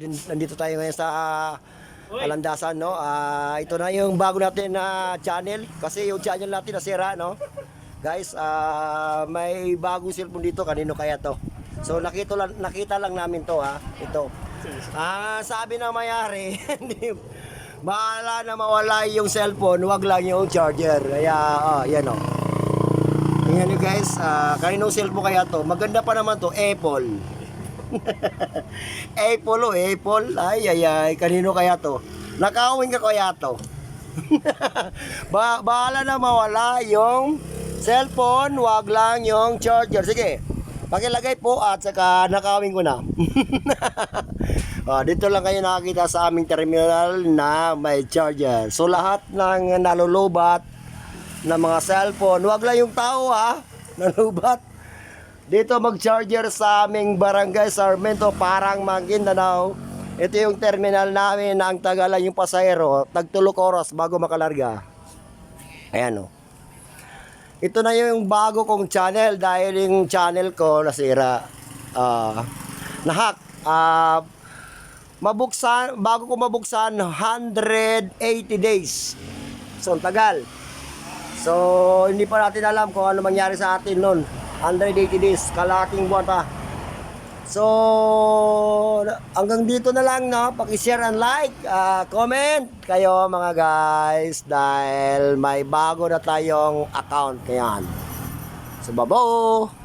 Nandito tayo ngayon sa ah, Alandasan, no? Ah, ito na yung bago natin na channel kasi yung channel natin nasira, no? Guys, ah, may bagong cellphone dito, kanino kaya to? So nakita lang nakita lang namin to, ha. Ito. Ah, sabi ng mayari, hindi bahala na mawala yung cellphone, wag lang yung charger. Kaya, ah, yan oh. Tingnan nyo guys, ah, kaninong cellphone kaya to? Maganda pa naman to, Apple. Apple oh, Apple. Ay, ay, ay. Kanino kaya to? Nakawin ka kaya to? ba bahala na mawala yung cellphone, wag lang yung charger. Sige, pakilagay po at saka nakawin ko na. Ah, dito lang kayo nakakita sa aming terminal na may charger. So lahat ng nalulubat na mga cellphone, wag lang yung tao ha, nalubat. Dito mag-charger sa aming barangay Sarmento, parang Maguindanao. Ito yung terminal namin na ang tagalan yung pasahero, tagtulok oras bago makalarga. Ayan o. Ito na yung bago kong channel dahil yung channel ko nasira. Ah, nahack. Ah, mabuksan, bago ko mabuksan, 180 days. So, tagal. So, hindi pa natin alam kung ano mangyari sa atin noon. 180 days, kalaking buwan pa. So, hanggang dito na lang, no? Paki-share and like, ah, comment kayo mga guys dahil may bago na tayong account ngayon. So!